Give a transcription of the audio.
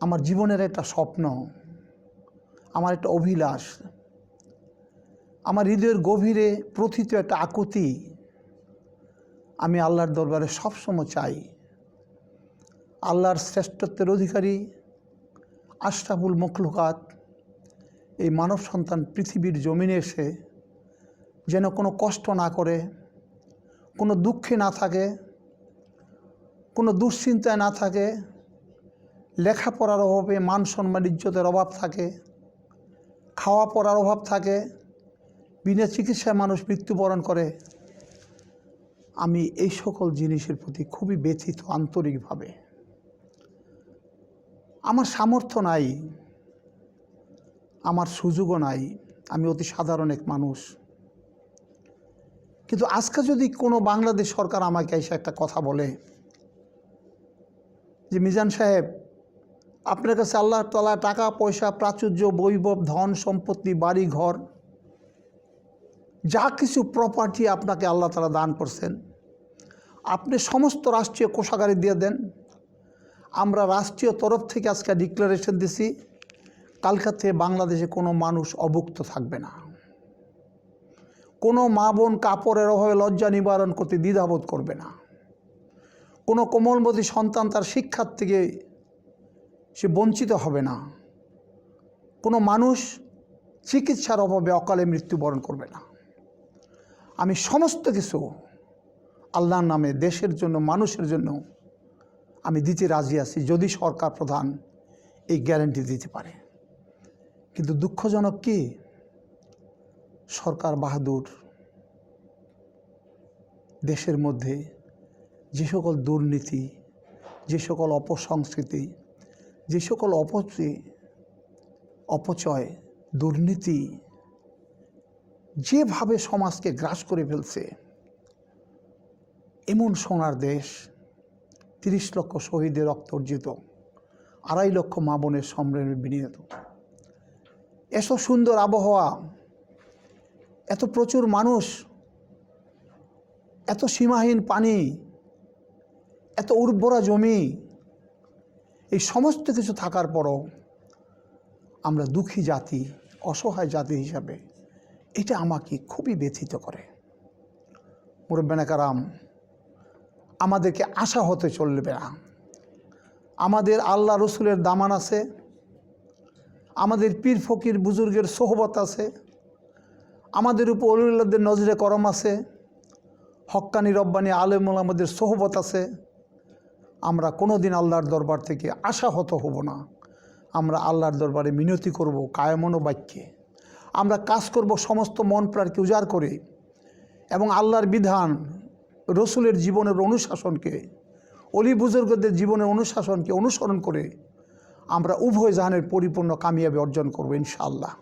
আমার জীবনের একটা স্বপ্ন, আমার একটা অভিলাষ, আমার হৃদয়ের গভীরে প্রথিত একটা আকুতি আমি আল্লাহর দরবারে সবসময় চাই। আল্লাহর শ্রেষ্ঠত্বের অধিকারী আশরাফুল মখলুকাত এই মানব সন্তান পৃথিবীর জমিনে এসে যেন কোনো কষ্ট না করে, কোনো দুঃখে না থাকে, কোনো দুশ্চিন্তায় না থাকে লেখাপড়ার অভাবে মান সম্মান ইজ্জতের অভাব থাকে খাওয়া পড়ার অভাব থাকে, বিনা চিকিৎসায় মানুষ মৃত্যুবরণ করে। আমি এই সকল জিনিসের প্রতি খুবই ব্যথিত আন্তরিকভাবে। আমার সামর্থ্য নাই, আমার সুযোগও নাই, আমি অতি সাধারণ এক মানুষ। কিন্তু আজকে যদি কোনো বাংলাদেশ সরকার আমাকে এসে একটা কথা বলে যে, মিজান সাহেব আপনার কাছে আল্লাহ তালা টাকা, পয়সা, প্রাচুর্য, বৈভব, ধন, সম্পত্তি, বাড়ি, ঘর, যা কিছু প্রপার্টি আপনাকে আল্লাহ তালা দান করছেন, আপনি সমস্ত রাষ্ট্রীয় কোষাগারে দিয়ে দেন। আমরা রাষ্ট্রীয় তরফ থেকে আজকে ডিক্লারেশন দিছি, কালকা থেকে বাংলাদেশে কোনো মানুষ অভুক্ত থাকবে না। কোনো মা বোন কাপড়ের অভাবে লজ্জা নিবারণ করতে দ্বিধাবোধ করবে না। কোনো কোমলমতী সন্তান তার শিক্ষার থেকে সে বঞ্চিত হবে না। কোনো মানুষ চিকিৎসার অভাবে অকালে মৃত্যুবরণ করবে না। আমি সমস্ত কিছু আল্লাহর নামে, দেশের জন্য, মানুষের জন্য আমি দিতে রাজি আছি, যদি সরকার প্রধান এই গ্যারেন্টি দিতে পারে। কিন্তু দুঃখজনক কি? সরকার বাহাদুর দেশের মধ্যে যে সকল দুর্নীতি, যে সকল অপসংস্কৃতি যে সকল অপচয় অপচয়, দুর্নীতি যেভাবে সমাজকে গ্রাস করে ফেলছে, এমন সোনার দেশ, তিরিশ লক্ষ শহীদের রক্ত অর্জিত, আড়াই লক্ষ মা বোনের সম্মেলনে এত সুন্দর আবহাওয়া, এত প্রচুর মানুষ, এত সীমাহীন পানি, এত উর্বরা জমি এই সমস্ত কিছু থাকার পরও আমরা দুঃখী জাতি, অসহায় জাতি হিসাবে এটা আমাকে খুবই ব্যথিত করে। মুরব্বেনা কারাম, আমাদেরকে আশা হতে চলবে না। আমাদের আল্লাহ রসুলের দামান আছে, আমাদের পীর ফকির বুজুর্গের সোহবত আছে, আমাদের উপর অলিউল্লাদের নজরে করম আছে হক্কানি রব্বানি আলেমুল আমাদের সোহবত আছে। আমরা কোনো দিন আল্লাহর দরবার থেকে আশাহত হব না। আমরা আল্লাহর দরবারে মিনতি করব কায়মন বাক্যে আমরা কাজ করব সমস্ত মন প্রাণকে উজাড় করে এবং আল্লাহর বিধান, রসুলের জীবনের অনুশাসনকে, অলি বুজুর্গদের জীবনের অনুশাসনকে অনুসরণ করে আমরা উভয় জাহানের পরিপূর্ণ কামিয়াবি অর্জন করব ইনশাআল্লাহ।